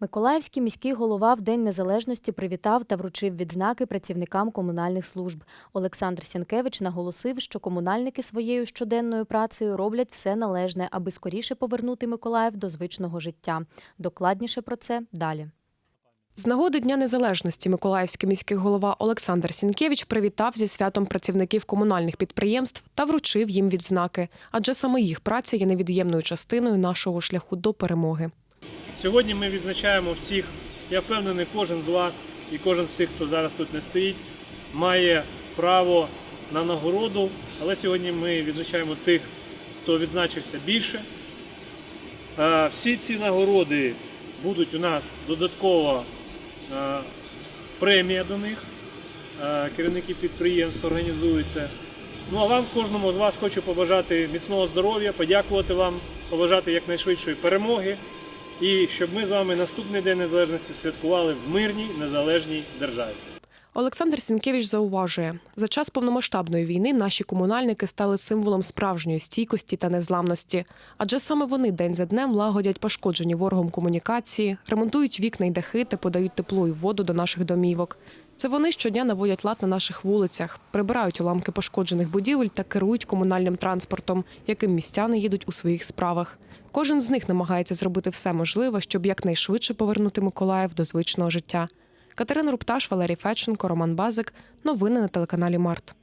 Миколаївський міський голова в День Незалежності привітав та вручив відзнаки працівникам комунальних служб. Олександр Сянкевич наголосив, що комунальники своєю щоденною працею роблять все належне, аби скоріше повернути Миколаїв до звичного життя. Докладніше про це далі. З нагоди Дня Незалежності Миколаївський міський голова Олександр Сінкевич привітав зі святом працівників комунальних підприємств та вручив їм відзнаки, адже саме їх праця є невід'ємною частиною нашого шляху до перемоги. Сьогодні ми відзначаємо всіх. Я впевнений, кожен з вас і кожен з тих, хто зараз тут не стоїть, має право на нагороду. Але сьогодні ми відзначаємо тих, хто відзначився більше. Е, Всі ці нагороди будуть у нас додаткова е, премія до них. Е, Керівники підприємств організуються. Ну а вам, кожному з вас, хочу побажати міцного здоров'я, подякувати вам, побажати якнайшвидшої перемоги. І щоб ми з вами наступний день незалежності святкували в мирній незалежній державі. Олександр Сінкевич зауважує, за час повномасштабної війни наші комунальники стали символом справжньої стійкості та незламності, адже саме вони день за днем лагодять пошкоджені ворогом комунікації, ремонтують вікна й дахи та подають тепло і воду до наших домівок. Це вони щодня наводять лад на наших вулицях, прибирають уламки пошкоджених будівель та керують комунальним транспортом, яким містяни їдуть у своїх справах. Кожен з них намагається зробити все можливе, щоб якнайшвидше повернути Миколаїв до звичного життя. Катерина Рупташ, Валерій Феченко, Роман Базик. Новини на телеканалі Март.